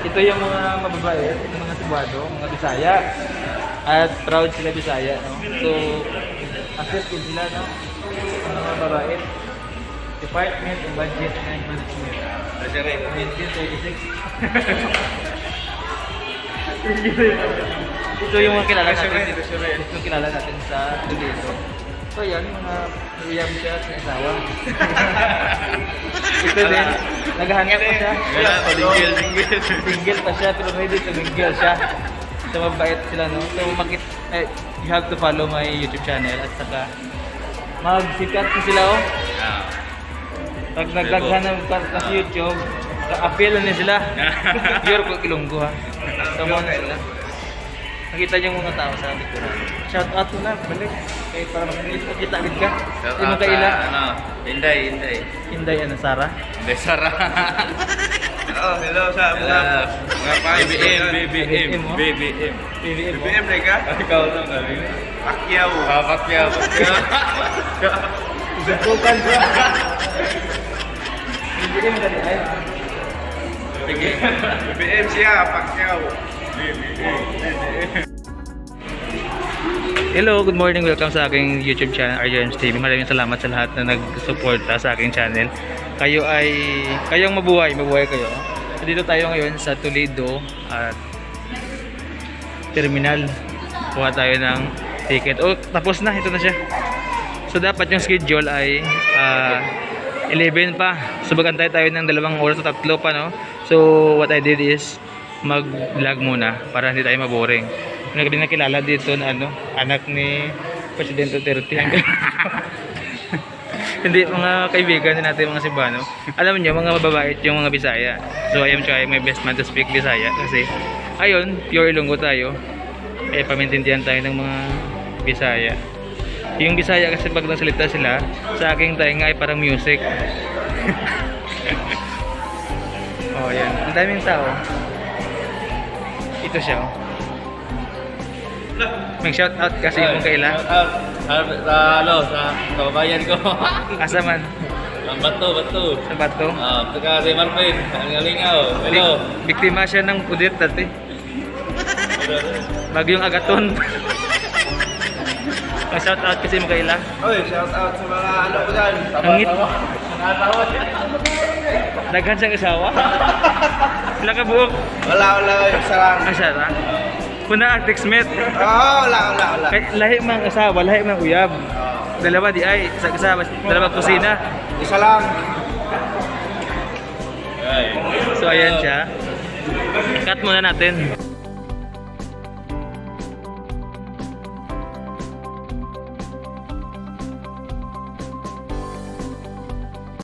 ito yung mga mababait, yung mga Cebuano, mga Bisaya. At proud sila Bisaya, no? So, din sila, no? Ang mga mababait. Department of Budget and Management. Treasury. 1936. ito yung mga kilala natin. Ito yung kilala natin sa Toledo. So yan, mga uyam siya sa asawa. ito din, naghahanap pa siya. Wala, single, single. Single pa siya, pero ready mingle siya. So mabait sila, no? So makit, eh, you have to follow my YouTube channel at saka magsikat ko sila, oh. Ah. Pag nagdaghan ka sa YouTube, ka-appeal na sila. Pure ko ilonggo ha. Mo na sila. Nakita niyo mga tao sa likuran. Shout out mo na, balik. Kaya para mag-English ko kita agad ka. Shout Hindi mo out kaila. sa, ano, Inday, Inday. Inday ano, Sara. Inday Sara. Oh, hello sa mga Ah, mga fans. BBM, BBM, BBM, oh. BBM. Mo. BBM na ka? Ikaw lang kami. Pacquiao. Ah, Pacquiao, Pacquiao. Subukan ko. PBM ka din ay. Sige. BBM siya, Pacquiao. Hello, good morning. Welcome sa aking YouTube channel, RJMs TV. Maraming salamat sa lahat na nag-suporta sa aking channel. Kayo ay, kayong mabuhay, mabuhay kayo. So, dito tayo ngayon sa Toledo at terminal. Kuha tayo ng ticket. Oh, tapos na. Ito na siya. So, dapat yung schedule ay ah, 11 pa. So, magantay tayo ng dalawang oras o tatlo pa, no? So, what I did is mag-vlog muna para hindi tayo maboring. May din nakilala dito na ano, anak ni Presidente Duterte. hindi, mga kaibigan din natin mga Cebuano. Alam niyo, mga mababait yung mga Bisaya. So, I am trying my best man to speak Bisaya kasi ayun, pure Ilonggo tayo. Eh, pamintindihan tayo ng mga Bisaya. Yung Bisaya kasi pag nagsalita sila, sa aking tainga ay parang music. oh, yan. Ang daming tao. Ito siya, oh. Mag-shout out kasi yung kaila. Shout out sa, sa, ano, sa kababayan ko. Asa man? Ang bato, bato. Sa bato. Ah, taga si Marvin, ang galingaw. Hello. Bik- Biktima siya ng udit dati. Bagyong agaton. Mag-shout out kasi kaila. Oy, shout out sa mga ano ko dyan. Ang ngit. Daghan siyang asawa. Sila ka buok. Wala, wala. Isa lang. Asa ra? Kuna Arctic Smith. Oo, wala, wala, wala. Kay lahi mang asawa, lahi mang uyab. Dalawa di ay, isa kasama, dalawa kusina. Isa lang. So ayan siya. Cut muna natin.